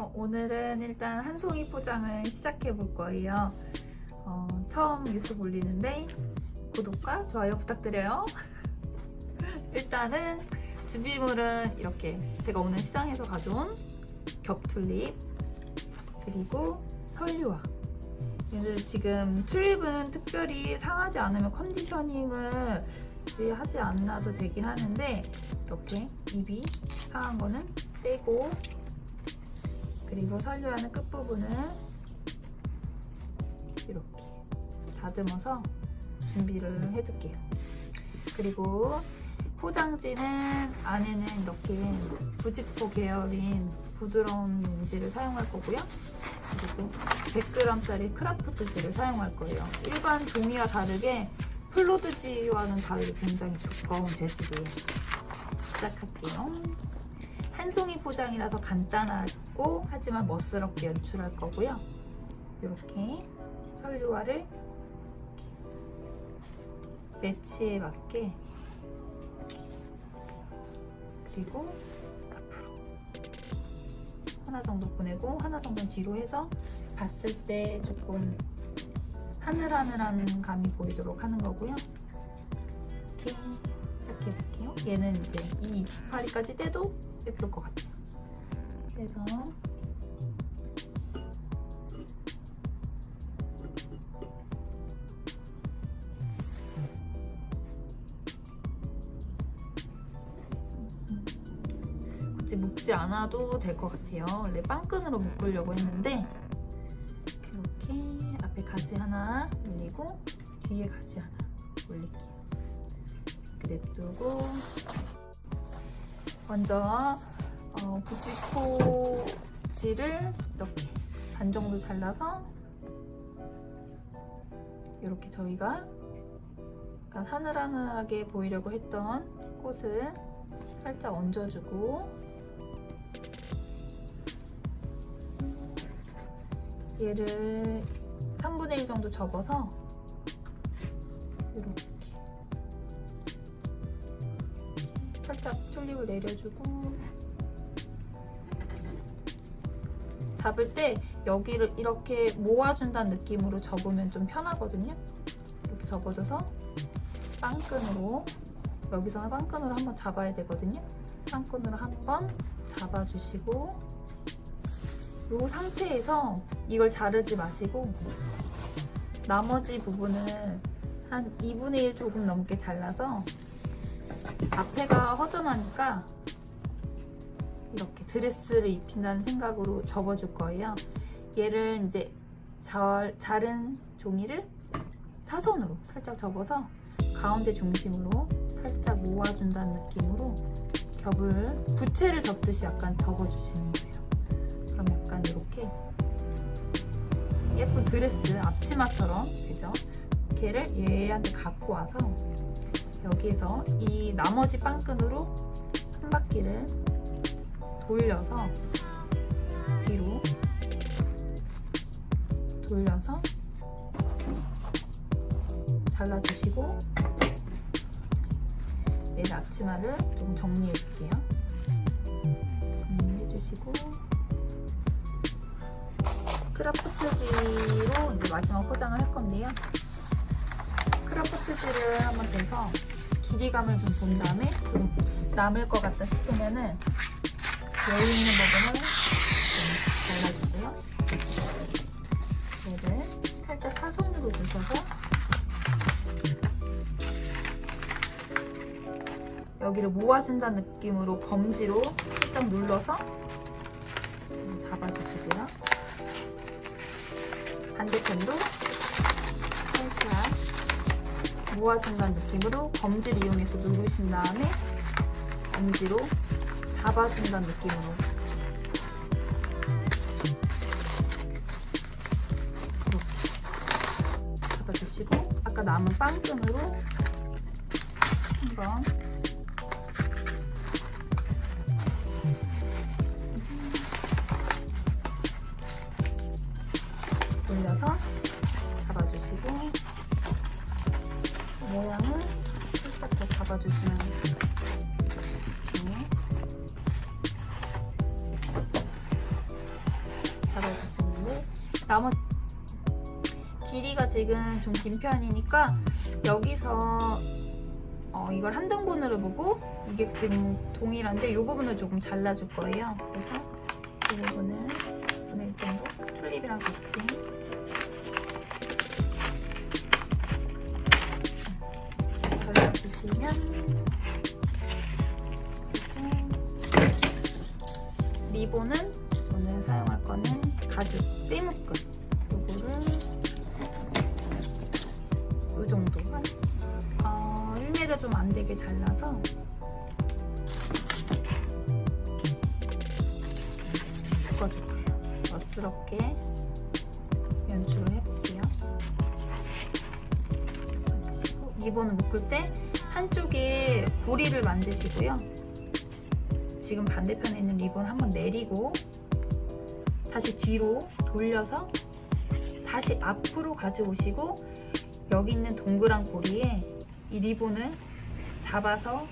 어, 오늘은 일단 한 송이 포장을 시작해 볼 거예요. 어, 처음 유튜브 올리는데 구독과 좋아요 부탁드려요. 일단은 준비물은 이렇게 제가 오늘 시장에서 가져온 겹툴립 그리고 설유화 그래서 지금 튤립은 특별히 상하지 않으면 컨디셔닝을 하지 않아도 되긴 하는데 이렇게 잎이 상한 거는 떼고 그리고 설류하는 끝부분을 이렇게 다듬어서 준비를 해둘게요. 그리고 포장지는 안에는 이렇게 부직포 계열인 부드러운 용지를 사용할 거고요. 그리고 100g짜리 크라프트지를 사용할 거예요. 일반 종이와 다르게 플로드지와는 다르게 굉장히 두꺼운 제습이에요. 시작할게요. 한 송이 포장이라서 간단하고 하지만 멋스럽게 연출할 거고요. 이렇게 설유화를 매치에 맞게 그리고 앞으로 하나 정도 보내고 하나 정도 뒤로 해서 봤을 때 조금 하늘하늘한 감이 보이도록 하는 거고요. 이렇게 시작해 볼게요. 얘는 이제 이 이파리까지 떼도 예쁠 것 같아요. 그래서 굳이 묶지 않아도 될 것 같아요. 원래 빵끈으로 묶으려고 했는데 이렇게 앞에 가지 하나 올리고 뒤에 가지 하나 올릴게요. 이렇게 냅두고 먼저 어, 부직포지를 이렇게 반 정도 잘라서 이렇게 저희가 약간 하늘하늘하게 보이려고 했던 꽃을 살짝 얹어주고 얘를 3분의 1 정도 접어서 이렇게 살짝 튤립을 내려주고 잡을 때 여기를 이렇게 모아준다는 느낌으로 접으면 좀 편하거든요. 이렇게 접어줘서 빵끈으로 여기서 빵끈으로 한번 잡아야 되거든요. 빵끈으로 한번 잡아주시고 이 상태에서 이걸 자르지 마시고 나머지 부분은 한 2분의 1 조금 넘게 잘라서 앞에가 허전하니까 이렇게 드레스를 입힌다는 생각으로 접어줄 거예요. 얘를 이제 잘, 자른 종이를 사선으로 살짝 접어서 가운데 중심으로 살짝 모아준다는 느낌으로 겹을 부채를 접듯이 약간 접어주시는 거예요. 그럼 약간 이렇게 예쁜 드레스 앞치마처럼 되죠? 걔를 얘한테 갖고 와서 여기에서 이 나머지 빵끈으로 한 바퀴를 돌려서 뒤로 돌려서 잘라주시고 얘 앞치마를 좀 정리해 줄게요. 정리해 주시고 크라프트지로 이제 마지막 포장을 할 건데요. 크라프트지를 한번 대서 길이감을 좀 본 다음에 좀 남을 것 같다 싶으면은 여유 있는 부분을 좀 잘라주고요. 얘를 살짝 사선으로 드셔서 여기를 모아준다는 느낌으로 검지로 살짝 눌러서 잡아주시고요. 반대편도 살짝 모아준다는 느낌으로 검지를 이용해서 누르신 다음에 검지로 잡아준다는 느낌으로. 이렇게 잡아주시고 아까 남은 빵끈으로 한번 나머지 길이가 지금 좀 긴 편이니까 여기서 어, 이걸 한 등분으로 보고 이게 지금 동일한데 이 부분을 조금 잘라줄 거예요. 그래서 이 부분을 분의 1 정도 튤립이랑 같이. 잘라주시면 리본은 오늘 사용할 거는 가죽 세무끝 요거를 요 정도 어, 1m 좀 안 되게 잘라서 묶어줄 거예요. 멋스럽게 연출을 해볼게요. 리본을 묶을 때 한쪽에 고리를 만드시고요. 지금 반대편에 있는 리본 한번 내리고 다시 뒤로 돌려서 다시 앞으로 가져오시고 여기 있는 동그란 고리에 이 리본을 잡아서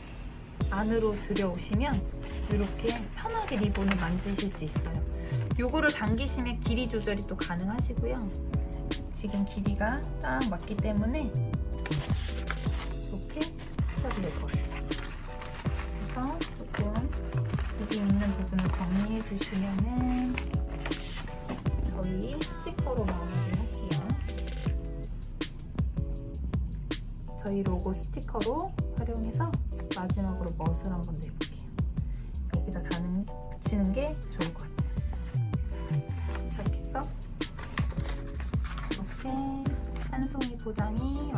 안으로 들여오시면 이렇게 편하게 리본을 만드실 수 있어요. 요거를 당기시면 길이 조절이 또 가능하시고요. 지금 길이가 딱 맞기 때문에 이렇게 붙여줄 거예요. 그래서 조금 여기 있는 부분을 정리해 주시면은 저희 로고 스티커로 활용해서 마지막으로 멋을 한번 내볼게요. 여기다 다는 붙이는 게 좋을 것 같아요. 도착해서 이렇게 한 송이 포장이